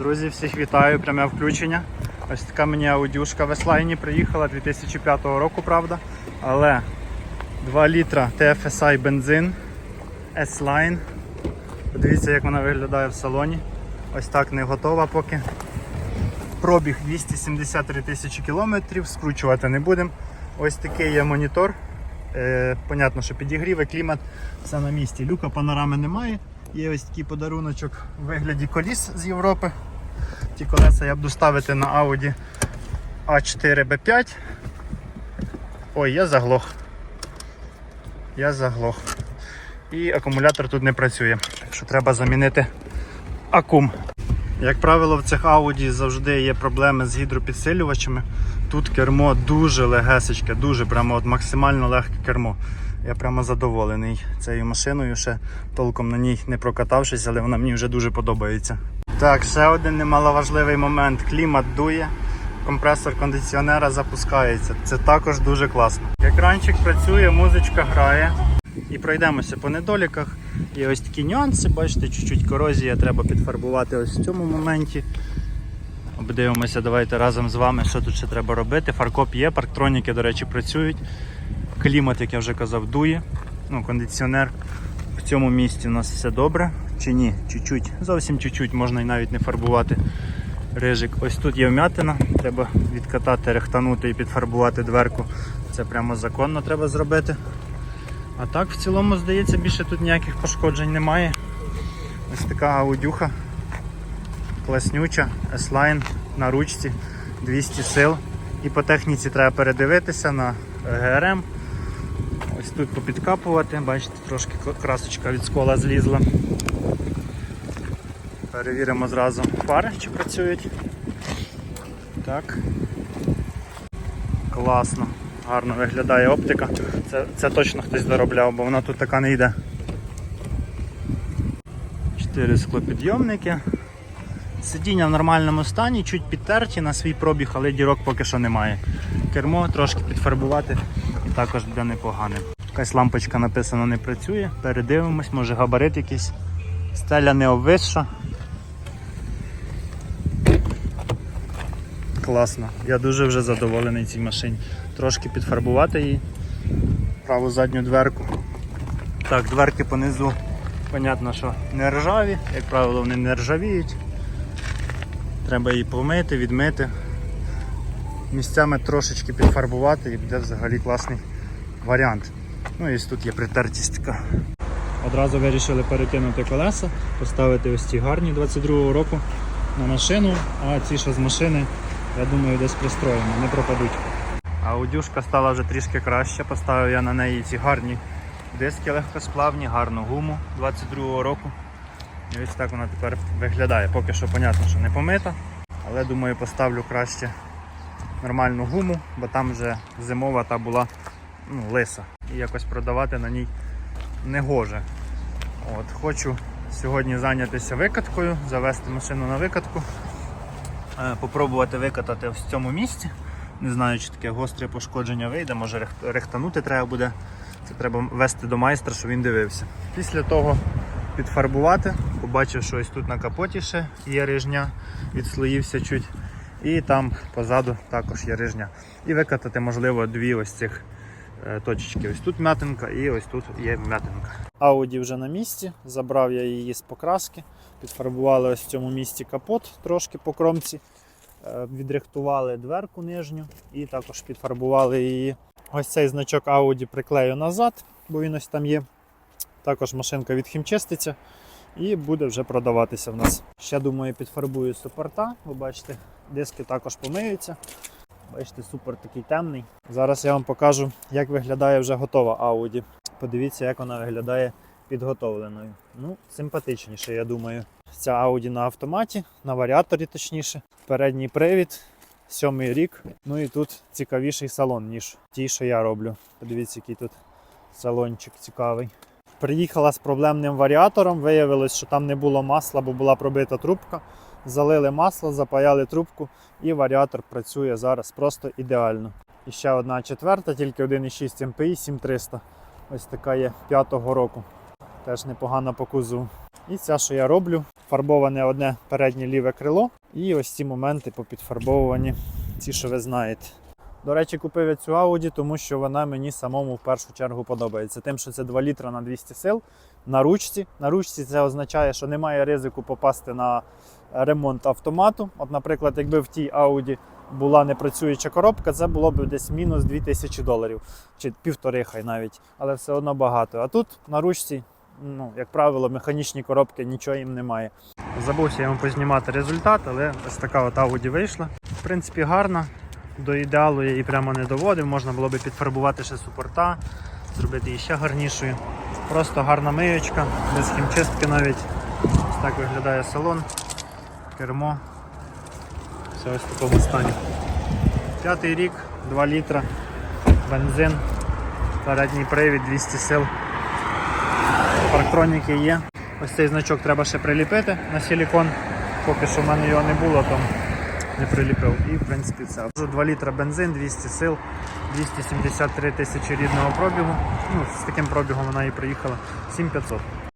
Друзі, всіх вітаю, пряме включення. Ось така мені аудюшка в S-Line приїхала 2005 року, правда. Але 2 літра TFSI бензин S-Line. Подивіться, як вона виглядає в салоні. Ось так не готова поки. Пробіг 273 тисячі кілометрів, скручувати не будемо. Ось такий є монітор. Е, понятно, що підігріви, клімат, все на місці. Люка панорами немає. Є ось такий подаруночок у вигляді коліс з Європи. Ті колеса я буду ставити на Audi A4 B5. Ой, я заглох. Я заглох. І акумулятор тут не працює. Так що треба замінити акум. Як правило, в цих Audi завжди є проблеми з гідропідсилювачами. Тут кермо дуже легесечке, дуже прямо от максимально легке кермо. Я прямо задоволений цією машиною, ще толком на ній не прокатавшись, але вона мені вже дуже подобається. Так, ще один немаловажливий момент. Клімат дує, компресор кондиціонера запускається. Це також дуже класно. Екранчик працює, музичка грає. І пройдемося по недоліках. Є ось такі нюанси, бачите, чуть-чуть корозія треба підфарбувати ось в цьому моменті. Обдивимося, давайте разом з вами, що тут ще треба робити. Фаркоп є, парктроніки, до речі, працюють. Клімат, як я вже казав, дує. Ну, кондиціонер. В цьому місці у нас все добре. Чи ні? Чуть-чуть, зовсім чуть-чуть, можна і навіть не фарбувати рижик. Ось тут є вмятина, треба відкатати, рехтанути і підфарбувати дверку. Це прямо законно треба зробити. А так в цілому, здається, більше тут ніяких пошкоджень немає. Ось така аудюха. Класнюча, S-Line на ручці, 200 сил. І по техніці треба передивитися на ГРМ. Тут попідкапувати, бачите, трошки красочка від скола злізла. Перевіримо зразу фари, чи працюють. Так. Класно, гарно виглядає оптика. Це, це точно хтось доробляв, бо вона тут така не йде. Чотири склопідйомники. Сидіння в нормальному стані, чуть підтерті на свій пробіг, але дірок поки що немає. Кермо трошки підфарбувати і також буде непогане. Якась лампочка написано не працює. Передивимось, може габарит якийсь. Стеля не обвисша. Класно. Я дуже вже задоволений цій машині. Трошки підфарбувати її. Праву задню дверку. Так, дверки понизу, понятно, що не ржаві, як правило, вони не ржавіють. Треба її помити, відмити. Місцями трошечки підфарбувати і буде взагалі класний варіант. Ну і тут є притертість така. Одразу вирішили перекинути колеса, поставити ось ці гарні 22-го року на машину, а ці що з машини, я думаю, десь пристроїмо, не пропадуть. Аудюшка стала вже трішки краще, поставив я на неї ці гарні диски легкосплавні, гарну гуму 22-го року. І ось так вона тепер виглядає. Поки що, понятно, що не помита, але думаю, поставлю краще нормальну гуму, бо там вже зимова та була ну, лиса. І якось продавати на ній не гоже. От, Хочу сьогодні зайнятися викаткою, завести машину на викатку, е, попробувати викатати в цьому місці. Не знаю, чи таке гостре пошкодження вийде, може рехтанути треба буде. Це треба вести до майстра, щоб він дивився. Після того підфарбувати, побачив, що ось тут на капоті ще є рижня, відслоївся чуть. І там позаду також є рижня. І викатати, можливо, дві ось цих точечки. Ось тут м'ятинка і ось тут є м'ятинка. Ауді вже на місці, забрав я її з покраски, підфарбували ось в цьому місці капот трошки по кромці, е, відрихтували дверку нижню і також підфарбували її. Ось цей значок Audi приклею назад, бо він ось там є. Також машинка відхімчиститься і буде вже продаватися в нас. Ще думаю, підфарбую супорта. Ви бачите, диски також помиються. Бачите, супер такий темний. Зараз я вам покажу, як виглядає вже готова Audi. Подивіться, як вона виглядає підготовленою. Ну, симпатичніше, я думаю. Ця Audi на автоматі, на варіаторі точніше. Передній привід, сьомий рік. Ну і тут цікавіший салон, ніж ті, що я роблю. Подивіться, який тут салончик цікавий. Приїхала з проблемним варіатором, виявилось, що там не було масла, бо була пробита трубка. Залили масло, запаяли трубку і варіатор працює зараз просто ідеально. І ще одна четверта, тільки 1,6 МПІ 7300. Ось така є 5-го року. Теж непогано по кузову. І ця, що я роблю, фарбоване одне переднє ліве крило. І ось ці моменти попідфарбовані, ці, що ви знаєте. До речі, купив я цю Audi, тому що вона мені самому в першу чергу подобається. Тим, що це 2 літра на 200 сил на ручці. На ручці це означає, що немає ризику попасти на ремонт автомату. От, наприклад, якби в тій Audi була непрацююча коробка, це було б десь мінус 2000 доларів, чи півтори хай навіть, але все одно багато. А тут на ручці, ну, як правило, механічні коробки, нічого їм немає. Забувся я вам познімати результат, але ось така от Audi вийшла. В принципі, гарна. До ідеалу я її прямо не доводив, можна було би підфарбувати ще супорта, зробити її ще гарнішою. Просто гарна миючка, без хімчистки навіть. Ось так виглядає салон, кермо. Все ось в такому стані. П'ятий рік, 2 літра, бензин, передній привід, 200 сил. Парктроніки є. Ось цей значок треба ще приліпити на силікон. Поки що в мене його не було, то не приліпив. І в принципі. Вже 2 літра бензин, 200 сил, 273 тисячі рідного пробігу. Ну, з таким пробігом вона і приїхала 7500.